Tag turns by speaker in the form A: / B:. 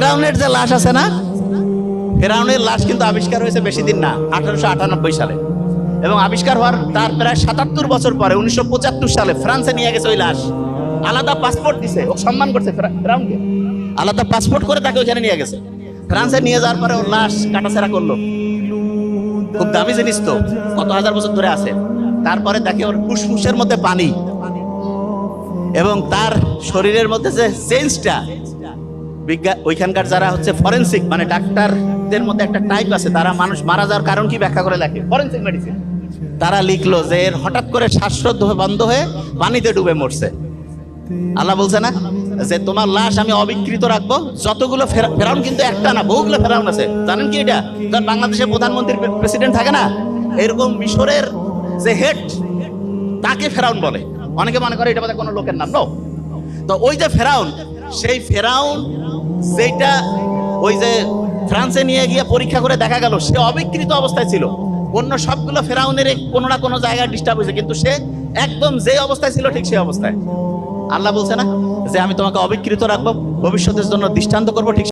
A: ফেরাউনের যে লাশ আছে না, ফেরাউনের লাশ কিন্তু আবিষ্কার হয়েছে বেশি দিন না, আঠারোশো আটানব্বই সালে। এবং আবিষ্কার হওয়ার তার প্রায় সাতাত্তর বছর পরে, উনিশশো পঁচাত্তর সালে ফ্রান্সে নিয়ে গেছে ওই লাশ। আলাদা পাসপোর্ট দিছে, ও সম্মান করছে ফেরাউনকে। আলাদা পাসপোর্ট করে তাকে ওখানে নিয়ে গেছে। ফ্রান্সে নিয়ে যাওয়ার পরে ওর লাশ কাটাছেড়া করল। খুব দামি জিনিস তো, কত হাজার বছর ধরে আছে। তারপরে দেখে ওর ফুসফুসের মধ্যে পানি। এবং তার শরীরের মধ্যে যে চেঞ্জটা বিজ্ঞান ওইখানকার যারা হচ্ছে ফরেন্সিক মানে ডাক্তারদের মধ্যে একটা টাইপ আছে, তারা মানুষ মারা যাওয়ার কারণ কি ব্যাখ্যা করে লেখে ফরেন্সিক মেডিসিন তারা লিখলো যে এর হঠাৎ করে শ্বাসরোধ বন্ধ হয়ে পানিতে ডুবে মরছে। আল্লাহ বলছে না? যে তোমার লাশ আমি অবিকৃত রাখব, যতগুলো ফেরাউন কিন্তু একটা না, বহুগুলো ফেরাউন আছে। জানেন কি এটা? যখন বাংলাদেশের প্রধানমন্ত্রীর প্রেসিডেন্ট থাকে না? এরকম মিশরের যে হেড তাকে ফেরাউন বলে। অনেকে মনে করে এটা বোধহয় কোনো লোকের নাম নো তো ওই যে ফেরাউন, সেই ফেরাউন যেটা ওই যে ফ্রান্সে নিয়ে গিয়ে পরীক্ষা করে দেখা গেল, সে অবিকৃত অবস্থায় ছিল। অন্য সবগুলো ফেরাউনের কোনো না কোনো জায়গায় ডিস্টার্ব হয়েছে, কিন্তু সে একদম যে অবস্থায় ছিল ঠিক সেই অবস্থায়। আল্লাহ বলছে না যে, আমি তোমাকে অবিকৃত রাখব, ভবিষ্যতের জন্য দৃষ্টান্ত করব, ঠিক